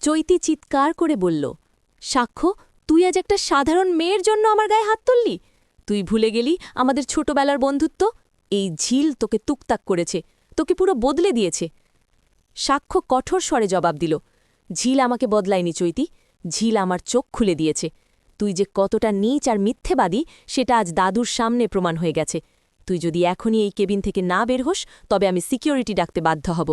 চৈতি চিৎকার করে বলল, সাক্ষ্য, তুই আজ একটা সাধারণ মেয়ের জন্য আমার গায়ে হাত তুললি? তুই ভুলে গেলি আমাদের ছোটবেলার বন্ধুত্ব? এই ঝিল তোকে তুকতাক করেছে, তোকে পুরো বদলে দিয়েছে। সাক্ষ্য কঠোর স্বরে জবাব দিল, ঝিল আমাকে বদলায়নি চৈতি, ঝিল আমার চোখ খুলে দিয়েছে। তুই যে কতটা নীচ আর মিথ্যেবাদী, সেটা আজ দাদুর সামনে প্রমাণ হয়ে গেছে। তুই যদি এখনই এই কেবিন থেকে না বের হোস, তবে আমি সিকিউরিটি ডাকতে বাধ্য হব।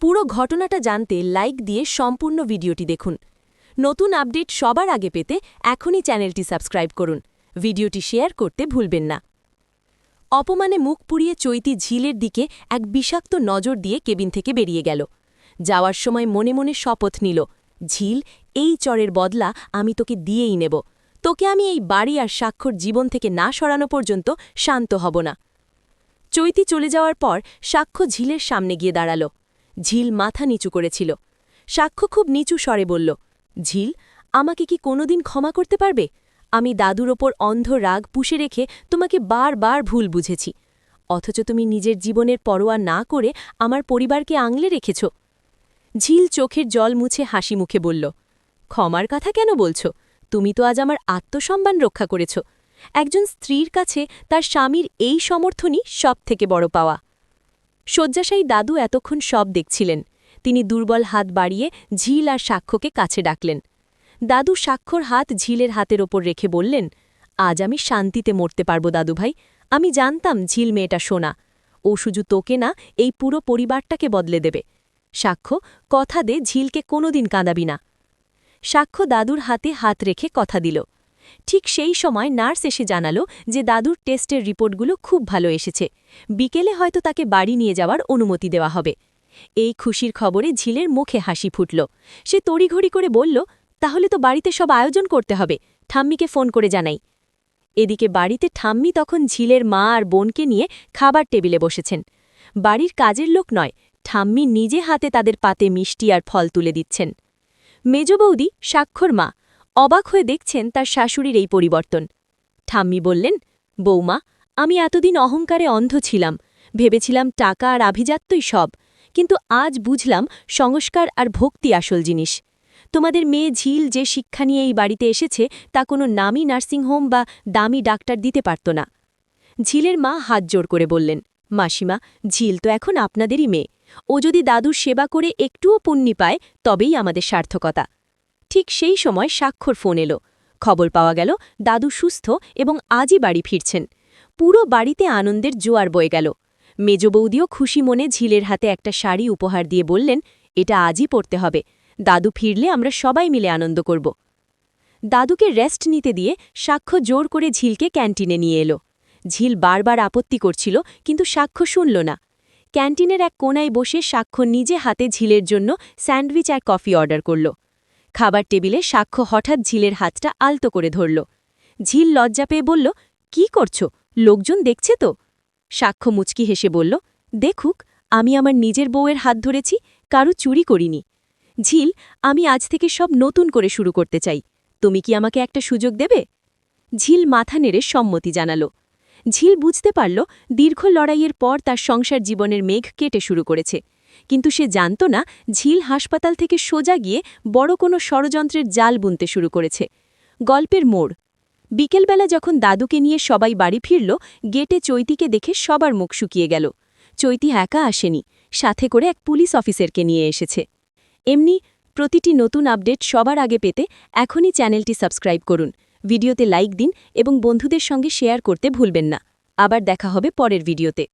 পুরো ঘটনাটা জানতে লাইক দিয়ে সম্পূর্ণ ভিডিওটি দেখুন। নতুন আপডেট সবার আগে পেতে এখনই চ্যানেলটি সাবস্ক্রাইব করুন। ভিডিওটি শেয়ার করতে ভুলবেন না। অপমানে মুখ পুড়িয়ে চৈতি ঝিলের দিকে এক বিষাক্ত নজর দিয়ে কেবিন থেকে বেরিয়ে গেল। যাওয়ার সময় মনে মনে শপথ নিল, ঝিল, এই চরের বদলা আমি তোকে দিয়েই নেব। তোকে আমি এই বাড়ি আর স্বাক্ষর জীবন থেকে না সরানো পর্যন্ত শান্ত হব না। চৈতি চলে যাওয়ার পর সাক্ষ্য ঝিলের সামনে গিয়ে দাঁড়াল। ঝিল মাথা নিচু করেছিল। সাক্ষ্য খুব নিচু স্বরে বলল, ঝিল, আমাকে কি কোনোদিন ক্ষমা করতে পারবে? আমি দাদুর ওপর অন্ধ রাগ পুষে রেখে তোমাকে বারবার ভুল বুঝেছি। অথচ তুমি নিজের জীবনের পরোয়া না করে আমার পরিবারকে আংলে রেখেছ। ঝিল চোখের জল মুছে হাসি মুখে বলল, ক্ষমার কথা কেন বলছ? তুমি তো আজ আমার আত্মসম্মান রক্ষা করেছ। একজন স্ত্রীর কাছে তার স্বামীর এই সমর্থনই সব থেকে বড় পাওয়া। শয্যাশায়ী দাদু এতক্ষণ সব দেখছিলেন। তিনি দুর্বল হাত বাড়িয়ে ঝিল আর সাক্ষ্যকে কাছে ডাকলেন। দাদু সাক্ষর হাত ঝিলের হাতের ওপর রেখে বললেন, আজ আমি শান্তিতে মরতে পারব দাদুভাই। আমি জানতাম ঝিল মেয়েটা শোনা ও শুধু তোকে না, এই পুরো পরিবারটাকে বদলে দেবে। সাক্ষ্য, কথা দে, ঝিলকে কোনোদিন কাঁদাবি না। সাক্ষ্য দাদুর হাতে হাত রেখে কথা দিল। ঠিক সেই সময় নার্স এসে জানালো যে দাদুর টেস্টের রিপোর্টগুলো খুব ভালো এসেছে। বিকেলে হয়তো তাকে বাড়ি নিয়ে যাওয়ার অনুমতি দেওয়া হবে। এই খুশির খবরে ঝিলের মুখে হাসি ফুটল। সে তড়িঘড়ি করে বলল, তাহলে তো বাড়িতে সব আয়োজন করতে হবে। ঠাম্মিকে ফোন করে জানাই। এদিকে বাড়িতে ঠাম্মি তখন ঝিলের মা আর বোনকে নিয়ে খাবার টেবিলে বসেছেন। বাড়ির কাজের লোক নয়, ঠাম্মি নিজে হাতে তাদের পাতে মিষ্টি আর ফল তুলে দিচ্ছেন। মেজ বৌদি, স্বাক্ষর মা অবাক হয়ে দেখছেন তার শাশুড়ির এই পরিবর্তন। ঠাম্মি বললেন, বৌমা, আমি এতদিন অহংকারে অন্ধ ছিলাম। ভেবেছিলাম টাকা আর আভিজাত্যই সব, কিন্তু আজ বুঝলাম সংস্কার আর ভক্তি আসল জিনিস। তোমাদের মেয়ে ঝিল যে শিক্ষা নিয়ে এই বাড়িতে এসেছে, তা কোনো নামী নার্সিংহোম বা দামি ডাক্তার দিতে পারত না। ঝিলের মা হাত জোর করে বললেন, মাসিমা, ঝিল তো এখন আপনাদেরই মেয়ে। ও যদি দাদুর সেবা করে একটুও পুণ্যি পায়, তবেই আমাদের সার্থকতা। ঠিক সেই সময় স্বাক্ষর ফোন এলো। খবর পাওয়া গেল, দাদু সুস্থ এবং আজই বাড়ি ফিরছেন। পুরো বাড়িতে আনন্দের জোয়ার বয়ে গেল। মেজ বৌদিও খুশি মনে ঝিলের হাতে একটা শাড়ি উপহার দিয়ে বললেন, এটা আজই পড়তে হবে। দাদু ফিরলে আমরা সবাই মিলে আনন্দ করব। দাদুকে রেস্ট নিতে দিয়ে সাক্ষ্য জোর করে ঝিলকে ক্যান্টিনে নিয়ে এলো। ঝিল বারবার আপত্তি করছিল, কিন্তু সাক্ষ্য শুনল না। ক্যান্টিনের এক কোনায় বসে সাক্ষ্য নিজে হাতে ঝিলের জন্য স্যান্ডউইচ আর কফি অর্ডার করল। খাবার টেবিলে সাক্ষ্য হঠাৎ ঝিলের হাতটা আলতো করে ধরল। ঝিল লজ্জা পেয়ে বলল, কি করছ? লোকজন দেখছে তো? সাক্ষ্য মুচকি হেসে বলল, দেখুক, আমি আমার নিজের বউয়ের হাত ধরেছি, কারও চুরি করিনি। ঝিল, আমি আজ থেকে সব নতুন করে শুরু করতে চাই। তুমি কি আমাকে একটা সুযোগ দেবে? ঝিল মাথা নেড়ে সম্মতি জানাল। ঝিল বুঝতে পারল, দীর্ঘ লড়াইয়ের পর তার সংসার জীবনের মেঘ কেটে শুরু করেছে। কিন্তু সে জানত না ঝিল হাসপাতাল থেকে সোজা গিয়ে বড় কোনো ষড়যন্ত্রের জাল বুনতে শুরু করেছে। গল্পের মোড়। বিকেলবেলা যখন দাদুকে নিয়ে সবাই বাড়ি ফিরল, গেটে চৈতিকে দেখে সবার মুখ শুকিয়ে গেল। চৈতি একা আসেনি, সাথে করে এক পুলিশ অফিসারকে নিয়ে এসেছে। এমনি প্রতিটি নতুন আপডেট সবার আগে পেতে এখনই চ্যানেলটি সাবস্ক্রাইব করুন, ভিডিওতে লাইক দিন এবং বন্ধুদের সঙ্গে শেয়ার করতে ভুলবেন না। আবার দেখা হবে পরের ভিডিওতে।